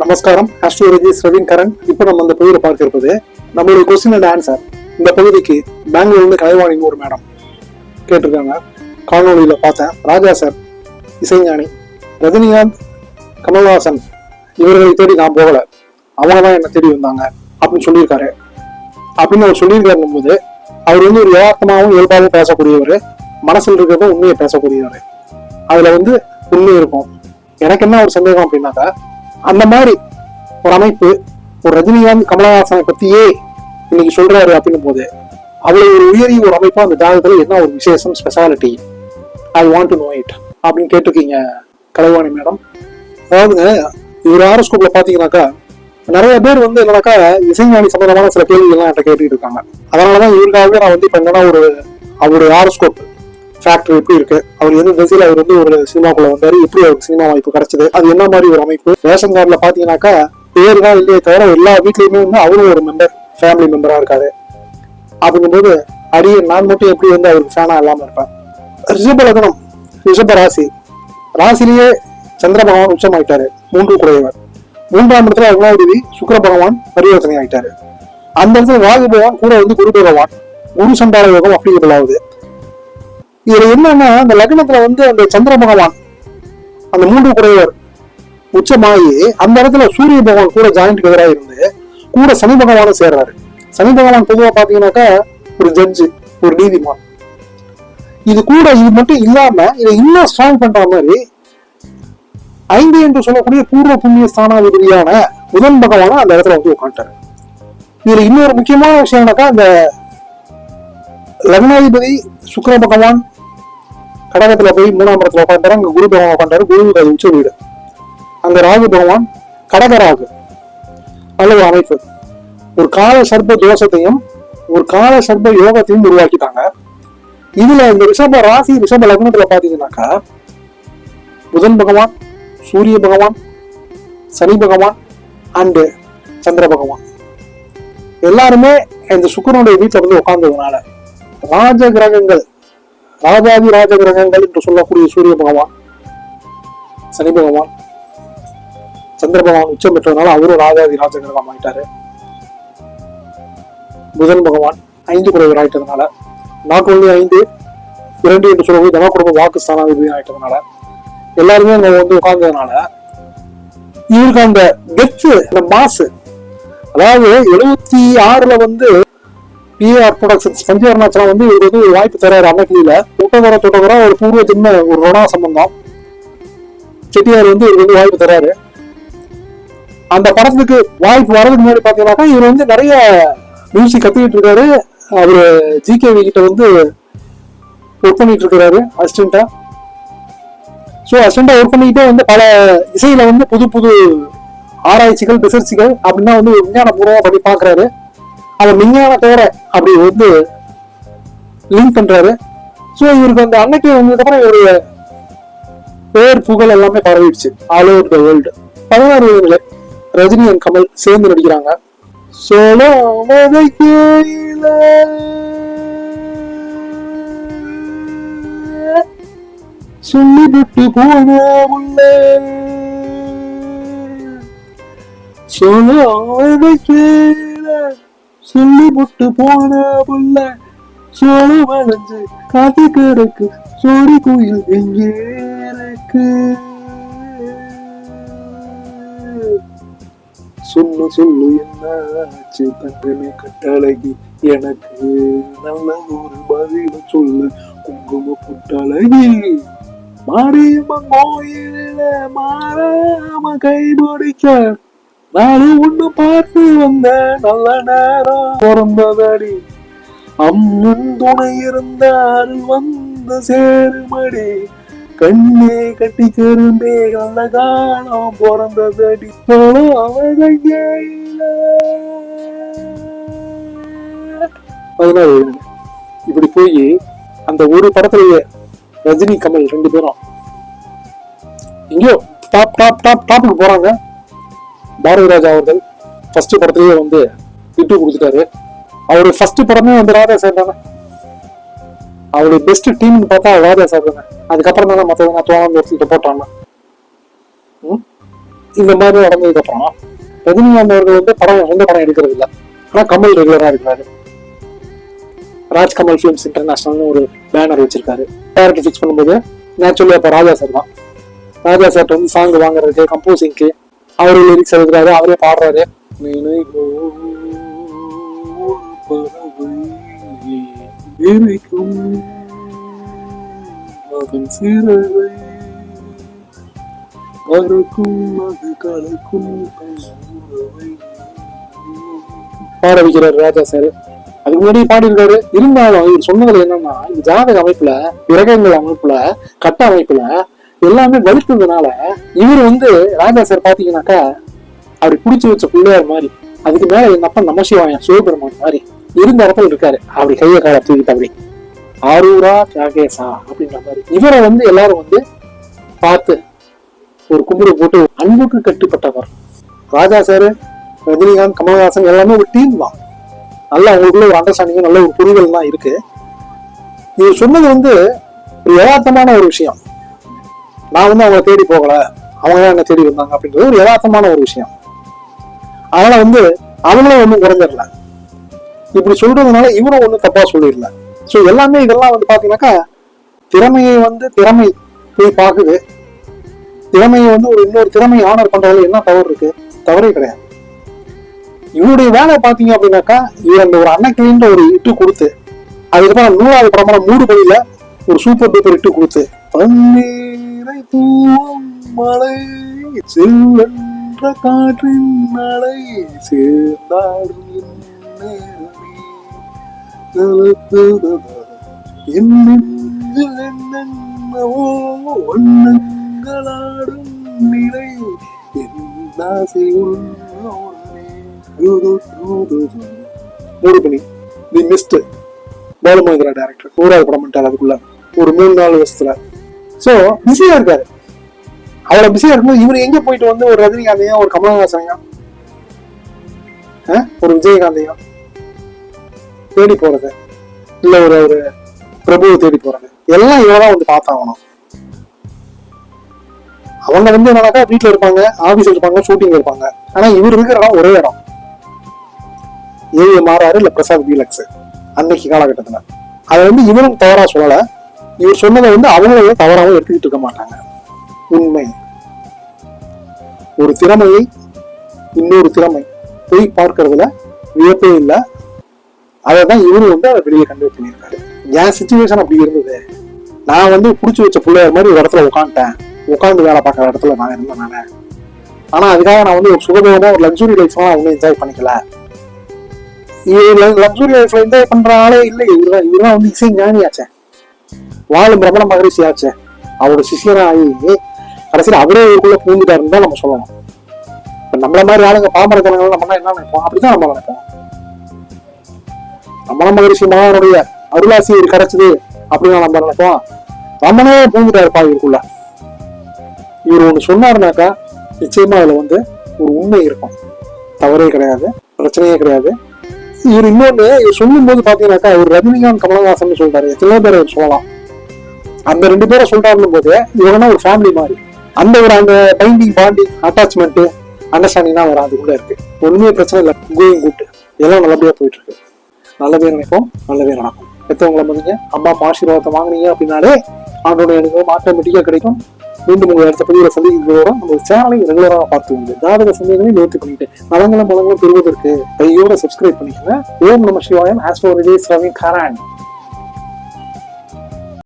நமஸ்காரம். ஆஸ்ட்ரோலஜிஸ்ட் ரவீன் கரண். இப்போ நம்ம அந்த பகுதியில் பார்க்க இருப்பது நம்மளுடைய கொஸ்டின் அண்ட் ஆன்சர் இந்த பகுதிக்கு பெங்களூர்ல இருந்து கலைவாணிங்க ஒரு மேடம் கேட்டிருக்காங்க. காணொலியில பார்த்தேன். ராஜா சார் இசைஞானி ரஜினிகாந்த் கமல்ஹாசன் இவர்களை தேடி நான் போகல. அவங்க தான் என்னை தேடி வந்தாங்க அப்படின்னு சொல்லியிருக்காரு. அப்படின்னு அவர் சொல்லியிருக்காருங்கும் போது அவர் வந்து ஒரு யதார்த்தமாகவும் இயல்பாகவும் பேசக்கூடியவர். மனசில் இருக்கிறத உண்மையை பேசக்கூடியவர். அதுல வந்து உண்மை இருக்கும். எனக்கு என்ன ஒரு சந்தேகம் அப்படின்னாக்கா அந்த மாதிரி ஒரு அமைப்பு ஒரு ரஜினிகாந்த் கமலஹாசனை பத்தியே இன்னைக்கு சொல்றாரு அப்படின்னும் போது அவ்வளவு ஒரு உயரிய ஒரு அமைப்பா அந்த ஜாதகத்துல என்ன ஒரு விசேஷம் speciality I want to know it அப்படின்னு கேட்டிருக்கீங்க கலைவாணி மேடம். அதாவது இவர் ஆரோஸ்கோப்ல பாத்தீங்கன்னாக்கா நிறைய பேர் வந்து என்னன்னாக்கா இசைஞானி சம்பந்தமான சில கேள்விகள்லாம் என்கிட்ட கேட்டுட்டு இருக்காங்க. அதனாலதான் இவருக்காகவே நான் வந்து இப்ப என்னன்னா ஒரு அவருடைய ஆரோஸ்கோப் ஃபேக்டர் எப்படி இருக்கு. அவர் எந்த திசையில அவர் வந்து ஒரு சினிமாக்குள்ள வந்தாரு எப்படி அவருக்கு சினிமா வாய்ப்பு கிடைச்சது அது என்ன மாதிரி ஒரு அமைப்பு? ரேஷன் கார்டில் பாத்தீங்கன்னாக்கா பேர் தான் இல்லையே தவிர எல்லா வீட்லையுமே வந்து அவரும் ஒரு மெம்பர் ஃபேமிலி மெம்பராக இருக்காரு. அப்படிங்கும்போது அரிய நான் மட்டும் எப்படி வந்து அவருக்கு ஃபேனாக இல்லாமல் இருப்பேன்? ரிஷப லக்னம் ரிஷப ராசி. ராசிலேயே சந்திர பகவான் உச்சமாயிட்டாரு. மூன்று குறையவர் மூன்றாம் இடத்துல அருணாதிபதி சுக்கர பகவான் பரிவர்த்தனை ஆயிட்டாரு. அந்த இடத்துல ராகு பகவான் கூட வந்து குரு பகவான். குரு சண்டால யோகம் அப்ளிகபிள் ஆகுது இதுல என்னன்னா அந்த லக்னத்துல வந்து அந்த சந்திர பகவான் அந்த மூன்று குறைவர் உச்சமாகி அந்த இடத்துல சூரிய பகவான் கூட ஜாயிண்ட் எதிராக இருந்து கூட சனி பகவானும் சேர்றாரு. சனி பகவான் பொதுவாக பாத்தீங்கன்னாக்கா ஒரு ஜட்ஜு ஒரு நீதிமான். இது கூட இது மட்டும் இல்லாம இதை இன்னும் ஸ்ட்ராங் பண்ற மாதிரி ஐந்து என்று சொல்லக்கூடிய பூர்வ புண்ணிய ஸ்தானாதிபதியான புதன் பகவான அந்த இடத்துல வந்து உட்காந்துட்டாரு இதுல இன்னொரு முக்கியமான விஷயம்னாக்கா அந்த லக்னாதிபதி சுக்கர பகவான் கடகத்துல போய் மூணாம் இடத்துல உட்காந்துட்டாரு அங்க குரு பகவான் உட்காந்துட்டாரு குரு அது உச்ச வீடு அங்க ராகு பகவான் கடகராகு நல்ல ஒரு அமைப்பு. ஒரு கால சர்ப தோஷத்தையும் ஒரு கால சர்ப யோகத்தையும் உருவாக்கிட்டாங்க. இதுல இந்த ரிஷப ராசி ரிஷப லக்னத்துல பாத்தீங்கன்னாக்கா புதன் பகவான் சூரிய பகவான் சனி பகவான் அண்டு சந்திர பகவான். எல்லாருமே இந்த சுக்கிரனுடைய வீட்டில் வந்து உட்கார்ந்ததுனால ராஜ கிரகங்கள் ராஜாதி ராஜ கிரகங்கள் என்று சொல்லக்கூடிய சூரிய பகவான் சனி பகவான் சந்திர பகவான் உச்சம் பெற்றதுனால அவரும் ராஜாதி ராஜ கிரகம் ஆயிட்டாரு. புதன் பகவான் ஐந்து குறைவர் ஆயிட்டதுனால நாட் ஒன்லி ஐந்து இரண்டு என்று சொல்லக்கூடிய தன குடும்ப வாக்கு ஸ்தானாதிபதி ஆயிட்டதுனால எல்லாருமே அங்க வந்து உட்கார்ந்ததுனால இவருக்கு அந்த கெத்து அந்த மாசு அதாவது எழுபத்தி ஆறுல வந்து பிஆர் ப்ரொடக்ஷன்ஸ் பஞ்சவர்ணாச்சலம் வந்து இவருக்கு வந்து வாய்ப்பு தராரு அன்னைக்கில தொட்டகுற தொட்டகுற ஒரு பூர்வ ஜென்ம ஒரு ருணா சம்பந்தம். செட்டியார் வந்து இவருக்கு வந்து வாய்ப்பு தராரு அந்த படத்துக்கு வாய்ப்பு வரதுக்கு முன்னாடி பாத்தீங்கன்னாக்கா இவர் வந்து நிறைய மியூசிக் கத்துக்கிட்டு இருக்காரு. அவரு ஜிகேவி கிட்ட வந்து ஒர்க் பண்ணிட்டு இருக்காரு அசிஸ்டண்டா ஸோ அசிஸ்டண்டா ஒர்க் பண்ணிக்கிட்டே வந்து பல இசையில வந்து புது புது ஆராய்ச்சிகள் ரிசர்ச்சுகள் அப்படின்னா வந்து விஞ்ஞான பூர்வமாக பண்ணி பாக்குறாரு. அவர் விஞ்ஞானத்தோட அப்படி வந்து லிங்க் பண்றாரு. ஸோ இவருக்கு அந்த அன்னைக்கு வந்ததுக்கப்புறம் இவருடைய பேர் புகழ் எல்லாமே பரவிடுச்சு ஆல் ஓவர் த வேர்ல்டு பதினாறு வயதுல ரஜினி அண்ட் கமல் சேர்ந்து நடிக்கிறாங்க. சோழாமதை சொல்லிவிட்டு போன உள்ள. சொல்லாத கேள சொல்லி புட்டு போன புள்ள. சோழ வளைஞ்சு காத்து கிடக்கு சோடி கோயில் எங்கே இருக்கு? சொல்லு சொல்லு என்னாச்சு? தங்கமே கட்டழகி எனக்கு நல்ல ஒரு பதில சொல்லு. குங்கும புட்டழகி மாரியம்மன் கோயில மாறாம கைபிடிக்க நாளை ஒண்ணு பார்த்து வந்த நல்ல நேரம் பிறந்ததடி. அம்மும் துணை இருந்தால் வந்து சேருமடி. கண்ணே கட்டி கரும்பே நல்ல காலம் பிறந்ததடி அவதையில பதினாறு இப்படி போய் அந்த ஒரு படத்துலயே ரஜினி கமல் ரெண்டு பேரும் எங்கேயோ டாப் டாப் டாப் டாப்புக்கு போறாங்க. பாரதி ராஜா அவர்கள் ஃபர்ஸ்ட் படத்திலேயே வந்து திட்டு கொடுத்துட்டாரு. அவரு ஃபர்ஸ்ட் படமே வந்து ராதா சார் தானே. அவருடைய பெஸ்ட் டீம்னு பார்த்தா ராதா சார் தானே. அதுக்கப்புறம் தானே மற்றவங்க தோணாமல் எடுத்துக்கிட்டு போட்டாங்க. ம்? இந்த மாதிரி நடந்ததுக்கு அப்புறம் ரஜினிகாந்த் அவர்கள் வந்து படம் சொந்த படம் எடுக்கிறது இல்லை. ஆனா கமல் ரெகுலரா இருக்கிறாரு. ராஜ் கமல் ஃபிலிம்ஸ் இன்டர்நேஷனல்னு ஒரு பேனர் வச்சிருக்காரு. டேரக்டர் ஃபிக்ஸ் பண்ணும்போது நேச்சுரலி அப்போ ராஜா சார் தான். ராஜா சார் வந்து சாங் வாங்குறதுக்கு கம்போசிங்க்கு அவரு லிரிக்ஸ் எழுதுறாரு அவரே பாடுறாரு. இருக்கும் அதன் சிறகை அறுக்கும் அது கலக்கும் பாட வைக்கிறார் ராஜா சார். அதுக்கு முன்னாடி பாடியிருக்காரு. இருந்தாலும் இவர் சொன்னதுல என்னன்னா இந்த ஜாதக அமைப்புல கிரகங்கள் அமைப்புல கட்ட அமைப்புல எல்லாமே வலித்ததுனால இவர் வந்து ராஜா சார் பாத்தீங்கன்னாக்கா அப்படி பிடிச்சி வச்ச பிள்ளையார் மாதிரி அதுக்கு மேல எங்க அப்பா நமசிவாயன் சிவபெருமான் மாதிரி இருந்த இடத்துல இருக்காரு. அப்படி கையை கால தூக்கிட்டு அப்படி ஆரூரா ராகேசா அப்படின்ற மாதிரி. இவரை வந்து எல்லாரும் வந்து பார்த்து ஒரு கும்பிடு போட்டு அன்புக்கு கட்டுப்பட்டவர். ராஜா சார் ரஜினிகாந்த் கமல்ஹாசன் எல்லாமே ஒரு டீம் தான். நல்ல அவங்களுக்குள்ள ஒரு அண்டர்ஸ்டாண்டிங் நல்ல ஒரு புரிதல் தான் இருக்கு. இவர் சொன்னது வந்து ஒரு யதார்த்தமான ஒரு விஷயம். நான் வந்து அவங்கள தேடி போகல. அவங்க தான் என்ன தேடி வந்தாங்க அப்படின்றது ஒரு யதார்த்தமான ஒரு விஷயம். அதனால வந்து அவங்களும் ஒன்றும் குறைஞ்சிடல. இப்படி சொல்றதுனால இவரும் ஒன்றும் தப்பா சொல்லிடல. ஸோ எல்லாமே இதெல்லாம் வந்து பாத்தீங்கன்னாக்கா திறமையை வந்து திறமை போய் பார்க்குது திறமையை வந்து ஒரு இன்னொரு திறமை ஆனர் பண்றதுல என்ன தவறு இருக்கு? தவறே கிடையாது. இவருடைய வேலை பாத்தீங்க அப்படின்னாக்கா இவர் அந்த ஒரு அன்னைக்கின்ற ஒரு இட்டு கொடுத்து அதுக்கப்புறம் நூறாவது படமான மூடு பகுதியில ஒரு சூப்பர் டூப்பர் இட்டு கொடுத்து பன்னீரை தூவும் மழை செல்வென்ற காற்றின் மழை சேர்ந்தார் என் என்னென்னவோ வண்ணங்களாடும் நிலை என் ஆசை மூடு பண்ணி தி மிஸ்ட் பாலுமகேந்திரா டேரக்டர் நூறாவது படம் பண்ணிட்டார் அதுக்குள்ள. ஒரு மூணு நாலு வருஷத்துல. சோ பிஸியா இருக்காரு. அவ்வளவு பிஸியா இருக்கும்போது இவர் எங்க போயிட்டு வந்து ஒரு ரஜினிகாந்தையும் ஒரு கமலஹாசனையும் ஒரு விஜயகாந்தையும் தேடி போறது? இல்ல ஒரு ஒரு பிரபுவை தேடி போறது? எல்லாம் இவதான் வந்து பார்த்தாகணும். அவங்க வந்து என்னன்னாக்கா வீட்டுல இருப்பாங்க ஆபீஸ்ல இருப்பாங்க ஷூட்டிங் இருப்பாங்க. ஆனா இவர் இருக்கிற இடம் ஒரே இடம். ஏவிஎம் மாறாரு இல்ல பிரசாத் வீலக்ஸ் அன்னைக்கு காலகட்டத்துல. அதை வந்து இவரும் தவறா சொல்லலை. இவர் சொன்னதை வந்து அவங்களும் தவறாவும் எடுத்துக்கிட்டு இருக்க மாட்டாங்க. உண்மை. ஒரு திறமையை இன்னொரு திறமை போய் பார்க்கறதுல வியப்பே இல்லை. அதை தான் இவரு வந்து அதை வெளியே கன்வே பண்ணியிருக்காரு. என் சுச்சுவேஷன் அப்படி இருந்தது. நான் வந்து பிடிச்சி வச்ச பிள்ளையார் மாதிரி ஒரு இடத்துல உட்காந்துட்டேன் உட்காந்து வேலை பார்க்குற இடத்துல நான் இருந்தேன் நான். ஆனால் அதுக்காக நான் வந்து ஒரு சுகபோகமாக ஒரு லக்ஸுரி லைஃப்லாம் ஒன்றும் என்ஜாய் பண்ணிக்கல. இவர் லக்ஸுரி லைஃப்ல என்ஜாய் பண்ற ஆளே இல்லை இவர் இவர்தான் வந்து இசை ஞானியாச்சேன் வாழும் பிரபல மகரிஷி ஆச்சு. அவரோட சிஷியனாகி கடைசியில் அவரே இதுக்குள்ள பூந்துட்டாருன்னு தான் நம்ம சொல்லலாம் இப்ப நம்மள மாதிரி ஆளுங்க பாமர ஜனங்கள் நம்ம என்ன நினைப்போம்? அப்படிதான் நம்ம நினைப்போம். ரமண மகரிஷி மகானுடைய அருளாசி கிடைச்சது அப்படின்னு நம்ம நினைப்போம். ரமணே பூந்துட்டாருப்பா இவருக்குள்ள இவர் ஒண்ணு சொன்னாருனாக்கா நிச்சயமா அதுல வந்து ஒரு உண்மை இருக்கும். தவறே கிடையாது பிரச்சனையே கிடையாது. இவர் இன்னொன்னு இவர் சொல்லும் போது பாத்தீங்கன்னாக்கா இவர் ரஜினிகாந்த் கமலஹாசன் சொல்றாரு. எத்தனையோ பேர் இவர் சொல்லலாம். அந்த ரெண்டு பேரை சொல்றாங்க போது இவங்கன்னா ஒரு ஃபேமிலி மாதிரி. அந்த ஒரு அந்த பைண்டிங் பாண்டிங் அட்டாச்மெண்ட் அண்டர்ஸ்டாண்டிங் தான் வரும் அதுக்குள்ள இருக்கு. ஒண்ணுமே பிரச்சனை இல்லை. கோயிங் கூட்டு எல்லாம் நல்லபடியா போயிட்டு இருக்கு நல்லதே நினைப்போம். நல்லதே நடக்கும். பெற்றவங்களை மதிங்க. அம்மா ஆசீர்வாதத்தை வாங்குனீங்க அப்படின்னாலே ஆண்டோட எனக்கு ஆட்டோமேட்டிக்காக கிடைக்கும். மீண்டும் உங்கள் அடுத்த பதிவில் சந்திக்கிறதோட நம்ம சேனலை ரெகுலராக பார்த்து வந்து ஜாதக சந்தேகங்களை நிவர்த்தி பண்ணிட்டு நலங்களும் பலங்களும் பெறுவதற்கு கையோட சப்ஸ்கிரைப் பண்ணிக்கோங்க. ஓம் நம சிவாயம். ஆஸ்ட்ரோ விஜய் ரவி கரான்